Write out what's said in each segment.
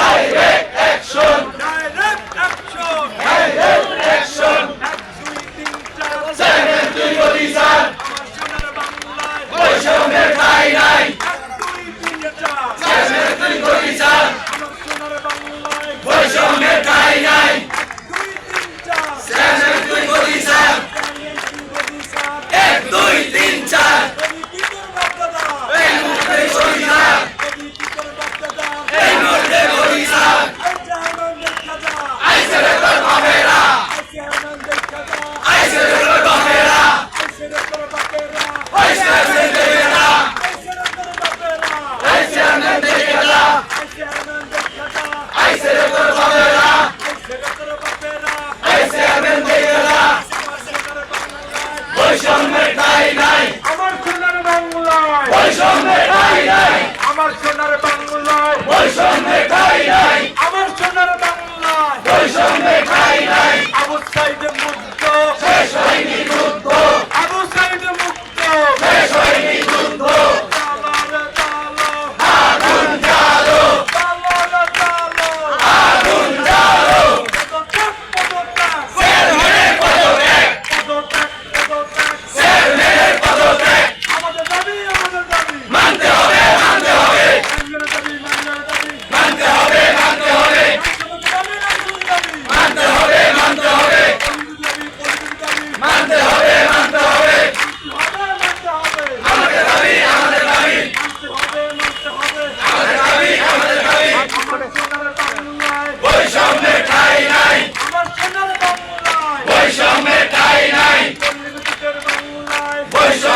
Bye, বৈষম্যের আমার সোনার বাংলায়। আমার সোনার বাংলায়।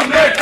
Amen.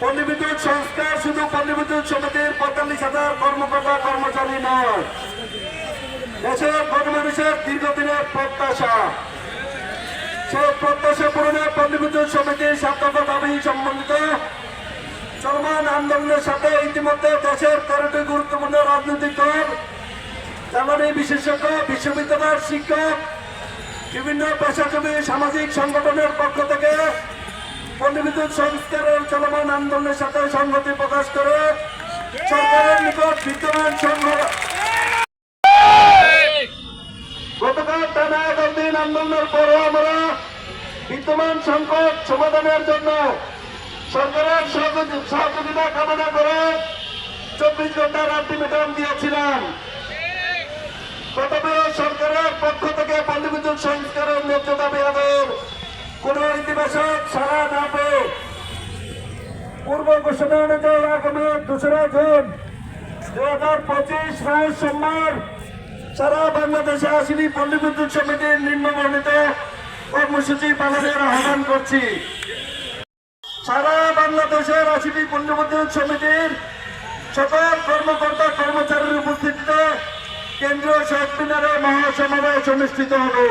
পল্লী বিদ্যুৎ সংস্কার শুধু পল্লী বিদ্যুৎ সমিতির পঁয়তাল্লিশ হাজার কর্মকর্তা, কর্মচারী নয়। দেশের গণমানুষের দীর্ঘদিনের প্রত্যাশা। সেই প্রত্যাশা পূরণে পল্লী বিদ্যুৎ সমিতির সার্থক দাবি সম্বন্ধিত চলমান আন্দোলনের সাথে ইতিমধ্যে দেশের তেরোটি গুরুত্বপূর্ণ রাজনৈতিক দল জ্বালানি বিশেষজ্ঞ, বিশ্ববিদ্যালয়ের শিক্ষক, বিভিন্ন পেশাজীবী সামাজিক সংগঠনের পক্ষ থেকে পণ্ডিবিদ্যুৎ সংস্কারের চলমান আন্দোলনের সাথে সংহতি প্রকাশ করে সরকারের নিকট বিদ্যমান সংঘ গতকাল টানা এগারো আন্দোলনের পরও আমরা বিদ্যমান সংকট সমাধানের জন্য সরকারের সহযোগিতা কামনা করে চব্বিশ ঘণ্টার আলটিমেটাম দিয়েছিলাম। সরকারের পক্ষ থেকে পল্লী বিদ্যুৎ সংস্কার সারা না পেয়ে পূর্ব ঘোষণা অনুযায়ী আগামী দোসরা জুন। দু হাজার পঁচিশ রোজ সোমবার সারা বাংলাদেশে আসিনি পল্লী বিদ্যুৎ সমিতির নিম্নবর্ণিত কর্মসূচি পালনের আহ্বান করছি। সারা বাংলাদেশের আশিটি পল্লী বিদ্যুৎ সমিতির সকল কর্মকর্তা কর্মচারীর উপস্থিতিতে কেন্দ্রীয় শহীদ মিনারে মহাসমাবেশ অনুষ্ঠিত হবে।